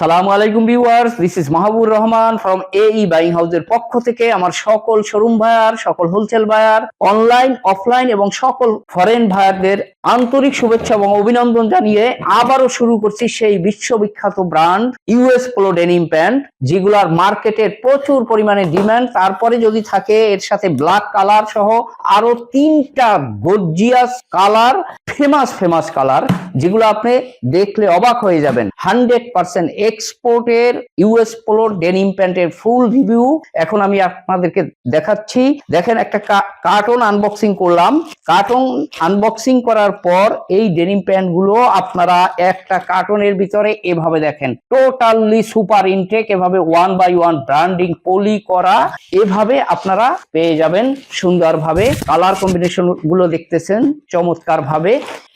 সালামু আলাইকুম viewers this is Mahbub Rahman from এই বাইং হাউসের পক্ষ থেকে আমার সকল শোরুম ভাইয়ার সকল হোলসেল ভাইয়ার অনলাইন অফলাইন এবং সকল ফরেন ভাইয়ারদের আন্তরিক শুভেচ্ছা এবং অভিনন্দন জানিয়ে আবারও শুরু করছি সেই বিশ্ববিখ্যাত brand US Polo denim pant যেগুলার মার্কেটের প্রচুর পরিমাণে ডিমান্ড তারপরে যদি থাকে, এর সাথে ব্ল্যাক কালার সহ আরও তিনটা gorgeous colour famous famous colour যেগুলো আপনি দেখলে অবাক হয়ে যাবেন। হান্ড্রেড পার্সেন্ট এক্সপোর্টের ইউএস পোলোর ডেনিম প্যান্টের ফুল রিভিউ এখন আমি আপনাদেরকে দেখাচ্ছি। দেখেন একটা কার্টন আনবক্সিং করলাম। কার্টন আনবক্সিং করার পর এই ডেনিম প্যান্টগুলো আপনারা একটা কার্টনের ভিতরে এভাবে দেখেন। টোটালি সুপার ইনটেক এভাবে one by one branding poly করা, এভাবে আপনারা পেয়ে যাবেন সুন্দরভাবে। কালার কম্বিনেশনগুলো দেখতেছেন চমৎকার ভাবে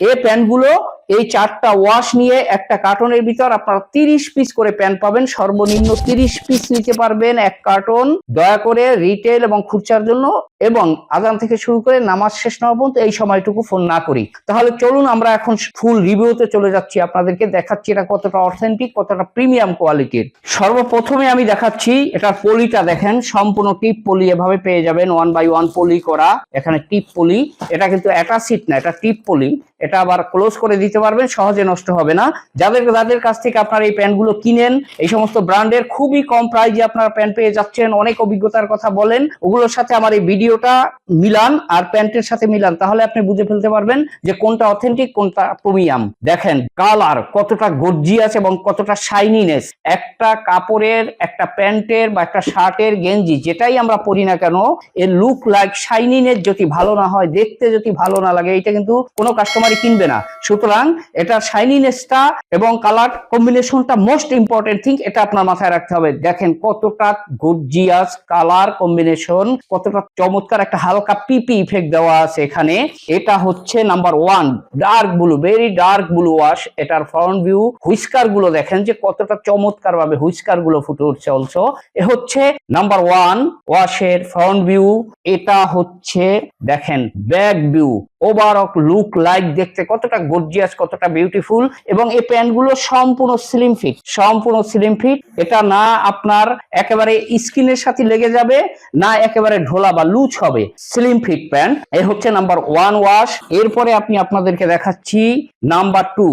এই প্যান্টগুলো এই চারটা ওয়াশ নিয়ে একটা কার্টনের ভিতর আপনারা তিরিশ পিস করে প্যান্ট পাবেন, সর্বনিম্ন তিরিশ পিস নিতে পারবেন এক কার্টন দয়া করে রিটেল এবং খুচরার জন্য এবং আজান থেকে শুরু করে নামাজ শেষ না পর্যন্ত এই সময়টুকু ফোন না করি। তাহলে চলুন আমরা এখন ফুল রিভিউতে চলে যাচ্ছি, আপনাদেরকে দেখাচ্ছি এটা কতটা অথেন্টিক কতটা প্রিমিয়াম কোয়ালিটির সর্বপ্রথমে আমি দেখাচ্ছি, এটার পলিটা দেখেন, সম্পূর্ণ টিপ পলি এভাবে পেয়ে যাবেন ওয়ান বাই ওয়ান পলি করা, এখানে টিপ পলি এটা কিন্তু অ্যাটাসিট না, এটা টিপ পলি এটা আবার ক্লোজ করে দিতে পারবেন, সহজে নষ্ট হবে না। যাদের যাদের কাছ থেকে আপনারা এই প্যান্টগুলো কিনেন, এই সমস্ত ব্র্যান্ডের খুবই কম প্রাইজে আপনারা প্যান্ট পেয়ে যাচ্ছেন, অনেক অভিজ্ঞতার কথা বলেন। ওগুলোর সাথে আমার এই ভিডিওটা মিলান আর প্যান্টের সাথে মিলান, তাহলে আপনি বুঝে ফেলতে পারবেন যে কোনটা অথেন্টিক কোনটা প্রিমিয়াম দেখেন কালার কতটা গর্জিয়াস এবং কতটা শাইনিনেস একটা কাপড়ের, একটা প্যান্টের বা একটা শার্টের গেঞ্জি, যেটাই আমরা পরি না কেন, এর লুক লাইক শাইনিনেস যদি ভালো না হয়, দেখতে যদি ভালো না লাগে এটা কিন্তু কোনো কাস্টমারই কিনবে না। সুতরাং এটার শাইনিনেসটা এবং কালার কম্বিনেশনটা মোস্ট ইম্পর্টেন্ট থিং এটা আপনার মাথায় রাখতে হবে। দেখেন কতটা গর্জিয়াস কালার কম্বিনেশন কতটা চমৎকার একটা হালকা পিপি ইফেক্ট দেওয়া আছে এখানে। এটা হচ্ছে number one dark blue very dark blue wash এটার ফ্রন্ট ভিউ হুইস্কারগুলো দেখেন যে কতটা চমৎকার ভাবে হুইস্কারগুলো ফুটে উঠছে অলসো এ হচ্ছে নাম্বার ওয়ান ওয়াশের ফ্রন্ট ভিউ এটা হচ্ছে, দেখেন back view overall look like দেখতে কতটা গর্জিয়াস কতটা বিউটিফুল এবং এই প্যান্টগুলো সম্পূর্ণ স্লিম ফিট সম্পূর্ণ স্লিম ফিট এটা না আপনার একেবারে স্কিনের সাথে লেগে যাবে, না একেবারে ঢোলা বা লুজ হবে। স্লিম ফিট প্যান্ট এ হচ্ছে নাম্বার ওয়ান ওয়াশ এরপরে আপনি আপনাদেরকে দেখাচ্ছি নাম্বার টু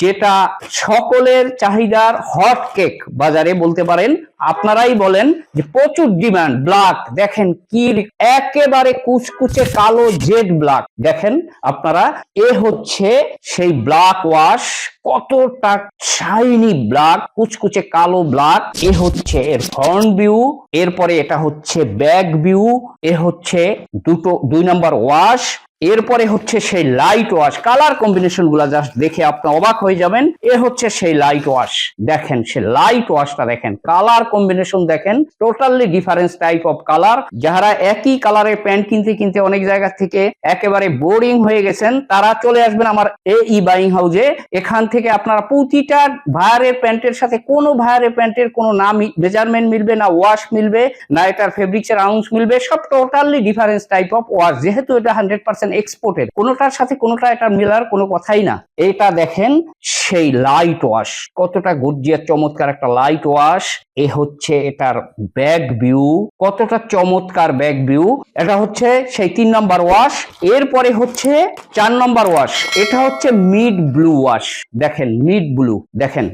যেটা সকলের চাহিদার হট কেক বাজারে বলতে পারেন, আপনারাই বলেন যে প্রচুর ডিমান্ড ব্ল্যাক দেখেন কি একেবারে কুচকুচে কালো জেড ব্ল্যাক দেখেন আপনারা, এ হচ্ছে সেই ব্ল্যাক ওয়াশ কতটা শাইনি ব্ল্যাক কুচকুচে কালো ব্ল্যাক এ হচ্ছে এর ফ্রন্ট ভিউ এরপরে এটা হচ্ছে ব্যাক ভিউ এ হচ্ছে দুটো, দুই নাম্বার ওয়াশ এরপরে হচ্ছে সেই লাইট ওয়াশ কালার কম্বিনেশনগুলা জাস্ট দেখে আপনি অবাক হয়ে যাবেন। এ হচ্ছে সেই লাইট ওয়াশ দেখেন, সে লাইট ওয়াশটা দেখেন কালার কম্বিনেশন দেখেন totally difference type of colour যারা একই কালারের প্যান্ট কিনতে কিনতে অনেক জায়গা থেকে একেবারে বোরিং হয়ে গেছেন, তারা চলে আসবেন আমার এ ই বাইং হাউজে এখান থেকে আপনারা প্রতিটা ভায়ারের প্যান্টের সাথে কোনো ভায়ারের প্যান্টের কোনো না মেজারমেন্ট মিলবে না ওয়াশ মিলবে, না এটার ফেব্রিক্সের আউন্স মিলবে, সব totally difference type of wash যেহেতু এটা হান্ড্রেড পার্সেন্ট এক্সপোর্টের কোনোটার সাথে কোনোটা এটা মিলার কোনো কথাই না। এটা দেখেন সেই লাইট ওয়াশ কতটা গর্জিয়ার চমৎকার একটা লাইট ওয়াশ এ হচ্ছে এটার ব্যাক ভিউ কতটা চমৎকার ব্যাক ভিউ এটা হচ্ছে সেই তিন নম্বর ওয়াশ এরপরে হচ্ছে চার নম্বর ওয়াশ এটা হচ্ছে মিড ব্লু ওয়াশ দেখেন মিড ব্লু দেখেন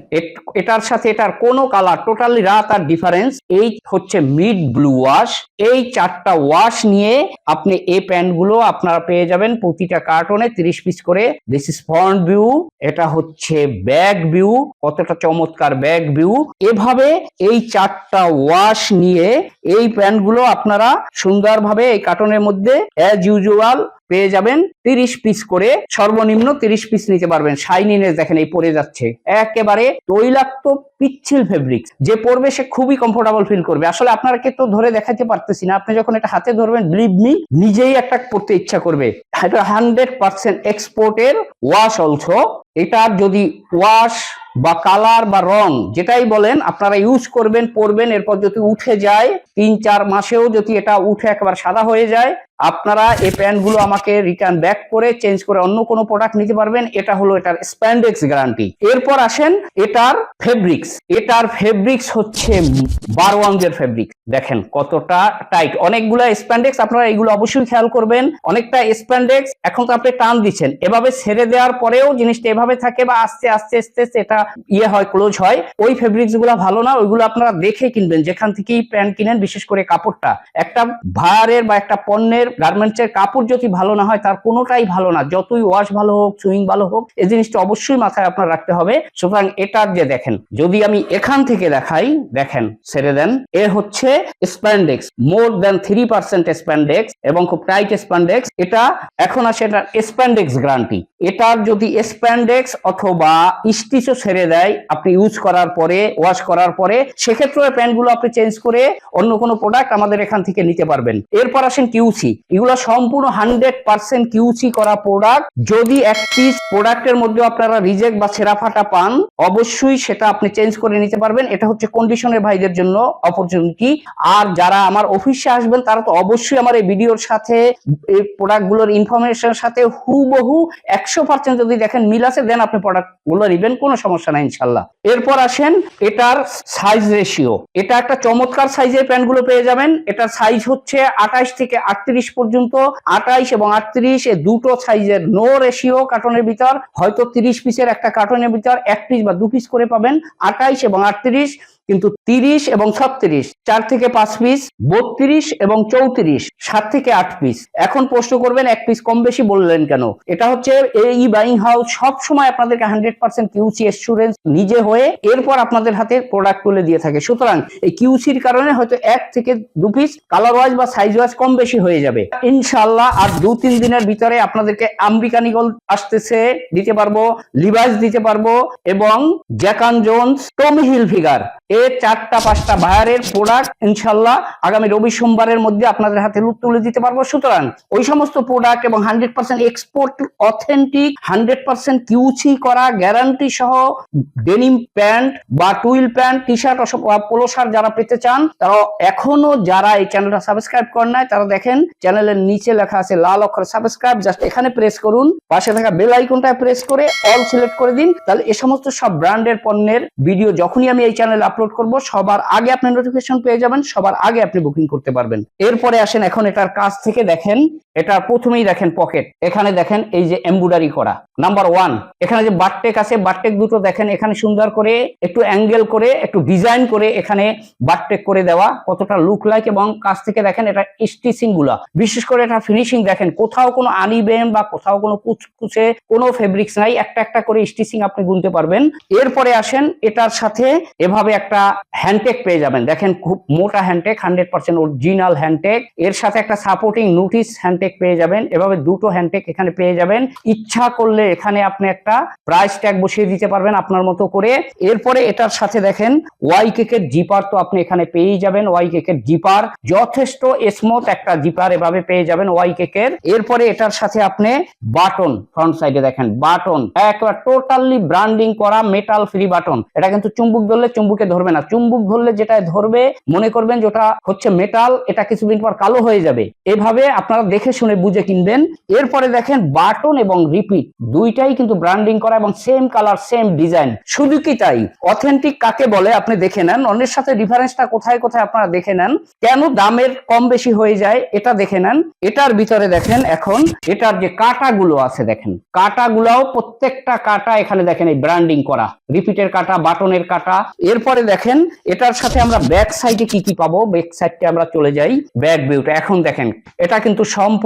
এটার সাথে এটার কোনো কালার টোটালি রাত আর ডিফারেন্স এই হচ্ছে মিড ব্লু ওয়াশ এই চারটা ওয়াশ নিয়ে আপনি এই প্যান্টগুলো আপনারা পেয়ে যাবেন প্রতিটা কার্টনে তিরিশ পিস করে। দিস ইস ফ্রন্ট ভিউ এটা হচ্ছে ব্যাক ভিউ কতটা চমৎকার ব্যাক ভিউ এভাবে এই চারটা ওয়াশ নিয়ে এই প্যান্টগুলো আপনারা সুন্দরভাবে এই কার্টনের মধ্যে অ্যাজ ইউজুয়াল পেয়ে যাবেন তিরিশ পিস করে। সর্বনিম্ন তিরিশ পিস নিতে পারবেন। শাইনিনেস দেখেন, এই পরে যাচ্ছে। একেবারে তৈলাক্ত পিচ্ছিল ফেব্রিক্স যে পরবে, সে খুবই কমফোর্টেবল ফিল করবে। আসলে আপনাকে তো ধরে দেখাতে পারতেছি না। আপনি যখন এটা হাতে ধরবেন বিলিভ মি নিজেই একটা পড়তে ইচ্ছা করবে। এটা হান্ড্রেড পার্সেন্ট এক্সপোর্টের ওয়াশ অলসো এটার যদি ওয়াশ বা কালার বা রং, যেটাই বলেন, আপনারা ইউজ করবেন, পরবেন। এরপর যদি উঠে যায়, তিন চার মাসেও যদি এটা উঠে একবার সাদা হয়ে যায় আপনারা এই প্যান্টগুলো আমাকে রিটার্ন ব্যাক করে চেঞ্জ করে অন্য কোনো প্রোডাক্ট নিতে পারবেন, এটা হলো এটার স্প্যান্ডেক্স গ্যারান্টি এরপর আসেন এটার ফেব্রিক্স এটার ফেব্রিক্স হচ্ছে বারো আঙ্গের ফেব্রিক্স দেখেন কতটা টাইট অনেকগুলো স্প্যান্ডেক্স আপনারা এগুলো অবশ্যই খেয়াল করবেন। অনেকটা স্প্যান্ডেক্স এখন তো আপনি টান দিচ্ছেন। এভাবে ছেড়ে দেওয়ার পরেও জিনিসটা এভাবে থাকে বা আস্তে আস্তে আস্তে আস্তে এটা ইয়ে হয় ক্লোজ হয়। ওই ফেব্রিক্সগুলো ভালো না, ওইগুলো আপনারা দেখে কিনবেন। যেখান থেকেই প্যান্ট কিনেন, বিশেষ করে কাপড়টা। একটা ভায়ারের বা একটা পণ্যের গার্মেন্টস এর কাপড় যদি ভালো না হয়, তার কোনোটাই ভালো না। যতই ওয়াশ ভালো হোক সুইং ভালো হোক, এই জিনিসটা অবশ্যই মাথায় আপনার রাখতে হবে। সুতরাং এটার যে দেখেন, যদি আমি এখান থেকে দেখাই, দেখেন, ছেড়ে দেন, এ হচ্ছে spandex more than three percent spandex এবং খুব টাইট স্প্যান্ডেক্স এটা এখন আসে এটা স্প্যান্ডেক্স গ্যারান্টি এটার যদি স্প্যান্ডেক্স অথবা স্টিচও ছেড়ে দেয়, আপনি ইউজ করার পরে ওয়াশ করার পরে সেক্ষেত্রে প্যান্টগুলো আপনি চেঞ্জ করে অন্য কোনো প্রোডাক্ট আমাদের এখান থেকে নিতে পারবেন। এরপর আসেন কিউসি এগুলো সম্পূর্ণ হান্ড্রেড পার্সেন্ট কিউসি করা প্রোডাক্ট যদি এক পিস প্রোডাক্টের মধ্যে আপনারা রিজেক্ট বা ছেঁড়া ফাটা পান, অবশ্যই সেটা আপনি চেঞ্জ করে নিতে পারবেন। এটা হচ্ছে কন্ডিশনের ভাইদের জন্য অপরচুনিটি আর যারা আমার অফিসে আসবেন, তারা তো অবশ্যই আমার এই ভিডিওর সাথে, এই প্রোডাক্টগুলোর ইনফরমেশনের সাথে হুবহু একশো পার্সেন্ট যদি দেখেন মিল আছে দেন আপনি প্রোডাক্টগুলো নিবেন, কোনো সমস্যা নাই ইনশাল্লাহ। এরপর আসেন, এটার সাইজ রেশিও এটা একটা চমৎকার সাইজের প্যান্টগুলো পেয়ে যাবেন। এটার সাইজ হচ্ছে আঠাইশ থেকে আটত্রিশ পর্যন্ত, আটাইশ এবং আটত্রিশ দুটো সাইজের নো রেশিও কার্টনের ভিতর, হয়তো তিরিশ পিসের একটা কার্টনের ভিতর এক পিস বা দু পিস করে পাবেন। আটাইশ এবং আটত্রিশ কিন্তু তিরিশ এবং ছত্রিশ, চার থেকে পাঁচ পিস বত্রিশ এবং চৌত্রিশ, সাত থেকে আট পিস এখন প্রশ্ন করবেন, এক পিস কম বেশি বললেন কেন? এটা হচ্ছে এই বাইং হাউস সব সময় আপনাদেরকে হান্ড্রেড পার্সেন্ট কিউসি এসুরেন্স নিজে হয়ে এরপর আপনাদের হাতে প্রোডাক্ট তুলে দিয়ে থাকে। সুতরাং এই কিউসির কারণে হয়তো এক থেকে দু পিস কালার ওয়াইজ বা সাইজ ওয়াইজ কম বেশি হয়ে যাবে। ইনশাল্লাহ আর দু তিন দিনের ভিতরে আপনাদেরকে আম্বিকান ইগল আসতেছে, দিতে পারব লিভাইস দিতে পারব এবং Jack and Jones Tommy Hilfiger এর চারটা পাঁচটা বায়ারের প্রোডাক্ট ইনশাল্লাহ আগামী রবি সোমবারের মধ্যে আপনাদের হাতে তুলে দিতে পারব। সুতরাং ওই সমস্ত প্রোডাক্ট এবং hundred percent export authentic hundred percent QC করা গ্যারান্টি সহ ডেনিম প্যান্ট বা twill pant T shirt polo shirt যারা পেতে চান, তারা এখনও যারা এই চ্যানেলটা সাবস্ক্রাইব করেন নাই, তারা দেখেন চ্যানেলের নিচে লেখা আছে লাল অক্ষর সাবস্ক্রাইব জাস্ট এখানে প্রেস করুন, পাশে থাকা বেল আইকনটা প্রেস করে অল সিলেক্ট করে দিন। তাহলে এ সমস্ত সব ব্র্যান্ডের পণ্যের ভিডিও যখনই আমি এই চ্যানেলে আপলোড করব, সবার আগে আপনি নোটিফিকেশন পেয়ে যাবেন, সবার আগে আপনি বুকিং করতে পারবেন। এরপরে আসেন, এখন এটার কাজ থেকে দেখেন এটা প্রথমেই দেখেন পকেট এখানে দেখেন এই যে এমব্রয়ডারি করা। নাম্বার ওয়ান এখানে যে বাটটেক আছে বাটটেক দুটো দেখেন এখানে সুন্দর করে একটু অ্যাঙ্গেল করে, একটু ডিজাইন করে এখানে বাটটেক করে দেওয়া, কতটা লুক লাইক এবং কাছ থেকে দেখেন এটা স্টিচিংগুলা। বিশেষ করে এটা ফিনিশিং দেখেন, কোথাও কোনো আনিবেন বা কোথাও কোনো কুচকুচে, কোনো ফেব্রিক্স নাই, একটা একটা করে স্টিচিং আপনি গুনতে পারবেন। এরপরে আসেন, এটার সাথে এভাবে একটা হ্যান্ডটেক পেয়ে যাবেন। দেখেন খুব মোটা hand tag hundred percent original hand tag এর সাথে একটা সাপোর্টিং নোটিস হ্যান্ডটেক পেয়ে যাবেন। এভাবে দুটো হ্যান্ডটেক এখানে পেয়ে যাবেন। ইচ্ছা করলে এখানে আপনি একটা প্রাইস ট্যাগ বসিয়ে দিতে পারবেন আপনার মতো করে। এরপরে এটার সাথে দেখেন ওয়াই কেকের জিপার তো আপনি এখানে পেয়েই যাবেন ওয়াই কেকের জিপার যথেষ্ট স্মুথ একটা জিপার এভাবে পেয়ে যাবেন ওয়াই কেকের এরপরে এটার সাথে আপনি বাটন ফ্রন্ট সাইডে দেখেন বাটন একবার টোটালি ব্র্যান্ডিং করা মেটাল ফ্রি বাটন এটা কিন্তু চুম্বুক ধরলে চুম্বুকে ধরবে না। চুম্বুক ধরলে যেটা ধরবে, মনে করবেন যেটা হচ্ছে মেটাল এটা কিছুদিন পর কালো হয়ে যাবে। এভাবে আপনারা দেখে শুনে বুঝে কিনবেন। এরপরে দেখেন বাটন এবং রিপিট দুইটাই কিন্তু ব্র্যান্ডিং করা এবং সেম কালার সেম ডিজাইন শুধু কি তাই? অথেন্টিক কাকে বলে? আপনি দেখে নেন। অন্যের সাথে ডিফারেন্সটা কোথায় কোথায় আপনারা দেখে নেন। কেন দামের কম বেশি হয়ে যায়, এটা দেখে নেন। এটার ভিতরে দেখেন এখন, এটার যে কাটাগুলো আছে দেখেন। কাটাগুলাও প্রত্যেকটা কাটা এখানে দেখেন এই ব্র্যান্ডিং করা। রিপিটের কাটা বাটনের কাটা। এরপরে দেখেন, এটার সাথে আমরা ব্যাক সাইডে কি কি পাবো? ব্যাক সাইডে আমরা চলে যাই। ব্যাক ভিউটা এখন দেখেন, এটা কিন্তু সম্পূর্ণ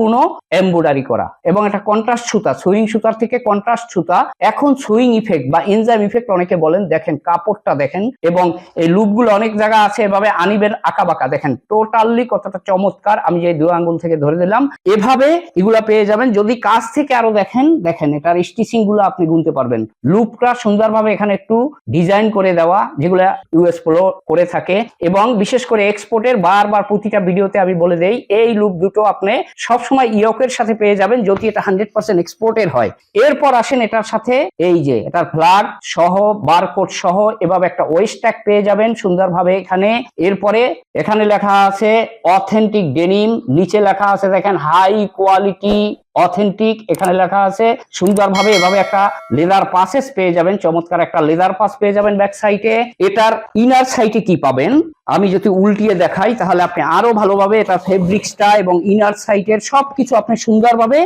এমব্রয়ডারি করা এবং এটা কন্ট্রাস্ট সুতা সুইং সুতার থেকে কন্ট্রাস্ট সুতা, এখন সুইং ইফেক্ট বা ইনজাম ইফেক্ট অনেকে বলেন, দেখেন কাপড়টা দেখেন এবং এই লুপগুলো অনেক জায়গা আছে, এভাবে আনিবেন আঁকা বাঁকা দেখেন টোটালি কতটা চমৎকার, আমি যে দু আঙ্গুল থেকে ধরে দিলাম এভাবে এগুলা পেয়ে যাবেন। যদি কাছ থেকে আরও দেখেন দেখেন এটার স্টিচিংগুলো আপনি গুনতে পারবেন। লুপটা সুন্দরভাবে এখানে একটু ডিজাইন করে দেওয়া, যেগুলো ইউএস পোলো করে থাকে এবং বিশেষ করে এক্সপোর্টের বারবার প্রতিটা ভিডিওতে আমি বলে দেই, এই লুপ দুটো আপনি সব সবসময় ইয়কের সাথে পেয়ে যাবেন যদি এটা হান্ড্রেড পার্সেন্ট এক্সপোর্টের হয়। এরপর আসেন এটার সাথে এই যে, এটার ফ্লাট সহ, বারকোড সহ, এভাবে একটা ওয়েস্ট ট্যাগ পেয়ে যাবেন সুন্দরভাবে এখানে। এরপরে এখানে লেখা আছে অথেন্টিক ডেনিম, নিচে লেখা আছে দেখেন হাই কোয়ালিটি অথেন্টিক এখানে লেখা আছে, সুন্দরভাবে এভাবে একটা লেদার পাসেস পেয়ে যাবেন, চমৎকার একটা লেদার পাস পেয়ে যাবেন ব্যাক সাইডে এটার ইনার সাইডে কি পাবেন? আমি যদি উল্টিয়ে দেখাই, তাহলে আপনি আরও ভালোভাবে এটা ফেব্রিক্সটা এবং ইনার সাইটের সবকিছু আপনি সুন্দরভাবে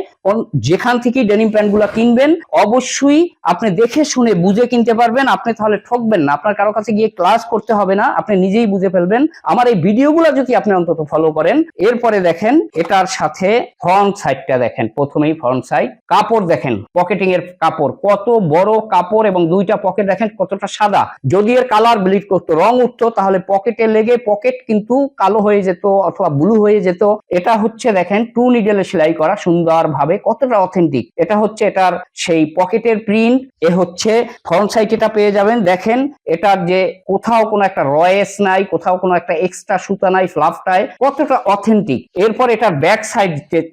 যেখান থেকে ডেনিম প্যান্টগুলো কিনবেন, অবশ্যই আপনি দেখে শুনে বুঝে কিনতে পারবেন। আপনি তাহলে ঠকবেন না, আপনার কারও কাছে গিয়ে ক্লাস করতে হবে না, আপনি নিজেই বুঝে ফেলবেন। আমার এই ভিডিওগুলো যদি আপনি অন্তত ফলো করেন, এরপরে দেখেন, এটার সাথে ফ্রন্ট সাইডটা দেখেন। প্রথমেই ফ্রন্ট সাইড কাপড় দেখেন পকেটিং এর কাপড়। কত বড় কাপড় এবং দুইটা পকেট দেখেন, কতটা সাদা। যদি এর কালার ব্লিড করতো, রং উঠতো, তাহলে পকেটে লেগে পকেট কিন্তু কালো হয়ে যেত অথবা ব্লু হয়ে যেত। এটা হচ্ছে দেখেন টু নিডেলে সেলাই করা সুন্দর ভাবে কতটা অথেন্টিক এটা হচ্ছে এটার সেই পকেটের প্রিন্ট এ হচ্ছে ফ্রন্ট সাইড এটা পেয়ে যাবেন। দেখেন, এটার যে কোথাও কোনো একটা রয়েস নাই, কোথাও কোনো একটা এক্সট্রা সুতা নাই ফ্লাফটায় কতটা অথেন্টিক এরপর এটার ব্যাক সাইড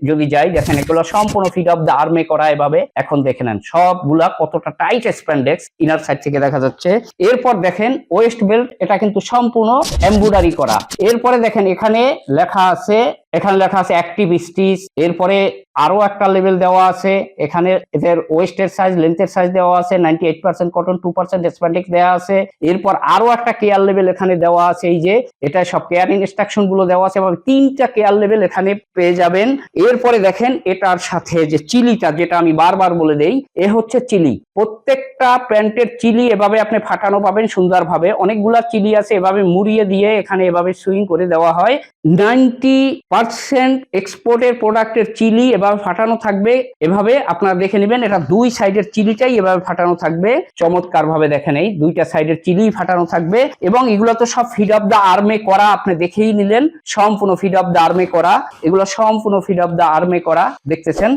যদি যাই, দেখেন, এগুলো সম্পূর্ণ ফিট অফ দ্য আর্মে করা এভাবে। এখন দেখে নেন, সবগুলা কতটা টাইট স্প্যান্ডেক্স ইনার সাইড থেকে দেখা যাচ্ছে। এরপর দেখেন ওয়েস্ট বেল্ট এটা কিন্তু সম্পূর্ণ এমব্রয়ডারি করা। এরপরে দেখেন এখানে লেখা আছে এখানে লেখা আছে অ্যাক্টিভ স্টিচ এরপরে আরও একটা লেভেল দেওয়া আছে, এখানে এদের ওয়েস্টের সাইজ লেন্থের সাইজ দেওয়া আছে ninety eight percent cotton two percent spandex দেওয়া আছে, এরপর আরও একটা কেয়ার লেভেল এখানে দেওয়া আছে, এই যে এটা সব কেয়ার ইনস্ট্রাকশনগুলো দেওয়া আছে, এবং তিনটা কেয়ার লেভেল এখানে পেয়ে যাবেন। এরপরে দেখেন এটার সাথে যে চিলিটা, যেটা আমি বারবার বলে দেই, এ হচ্ছে চিলি। প্রত্যেকটা প্যান্টের চিলি এভাবে আপনি ফাটানো পাবেন সুন্দরভাবে। অনেকগুলা চিলি আছে, এভাবে মুড়িয়ে দিয়ে এখানে এভাবে সুইং করে দেওয়া হয়। নাইনটি পার্সেন্ট এক্সপোর্টের প্রোডাক্টের চিলি এভাবে ফাটানো থাকবে। এভাবে আপনারা দেখে নেবেন, এটা দুই সাইডের চিলিটাই এভাবে ফাটানো থাকবে। চমৎকার ভাবে দেখেন এই দুইটা সাইডের চিলি ফাটানো থাকবে এবং এগুলো তো সব ফিড অফ দা আর্মে করা, আপনি দেখেই নিলেন। সম্পূর্ণ ফিড অফ দা আর্মে করা, এগুলো সম্পূর্ণ ফিড অফ দা আর্মে করা, দেখতেছেন?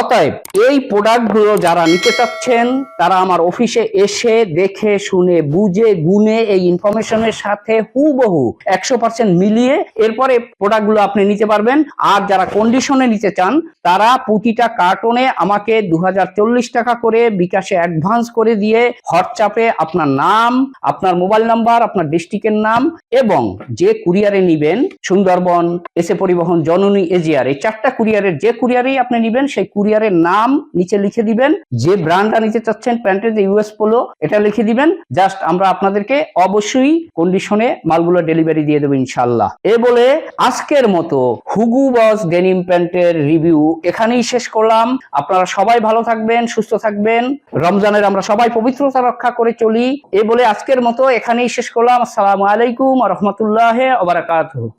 অতএব এই প্রোডাক্টগুলো যারা নিতে চাচ্ছেন, তারা আমার অফিসে এসে দেখে, শুনে, বুঝে, গুনে এই ইনফরমেশনের সাথে হুবহু একশো পার্সেন্ট মিলিয়ে এরপরে প্রোডাক্টগুলো আপনি নিতে পারবেন। আর যারা কন্ডিশনে নিতে চান, তারা প্রতিটা কার্টনে আমাকে দু হাজার চল্লিশ টাকা করে বিকাশে অ্যাডভান্স করে দিয়ে হোয়াটসঅ্যাপে আপনার নাম, আপনার মোবাইল নাম্বার আপনার ডিস্ট্রিক্টের নাম এবং যে কুরিয়ারে নিবেন, সুন্দরবন, এসে পরিবহন, জননী এজিয়ার এই চারটা কুরিয়ারের যে কুরিয়ারেই আপনি নিবেন, সেই কুরিয়ারের নাম নিচে লিখে দিবেন। যে ব্র্যান্ডটা নিতে চাচ্ছেন, প্যান্টের যে ইউএস পোলো এটা লিখে দিবেন। জাস্ট আমরা আপনাদেরকে অবশ্যই কন্ডিশনে মালগুলো ডেলিভারি দিয়ে দেবো ইনশাল্লাহ এ বলে আজকের মতো হুগু বস ডেনিম প্যান্টের রিভিউ এখানেই শেষ করলাম। আপনারা সবাই ভালো থাকবেন, সুস্থ থাকবেন। রমজানের আমরা সবাই পবিত্রতা রক্ষা করে চলি। এ বলে আজকের মতো এখানেই শেষ করলাম। আসসালামু আলাইকুম রহমতুল্লাহ ওবরাকাতুহ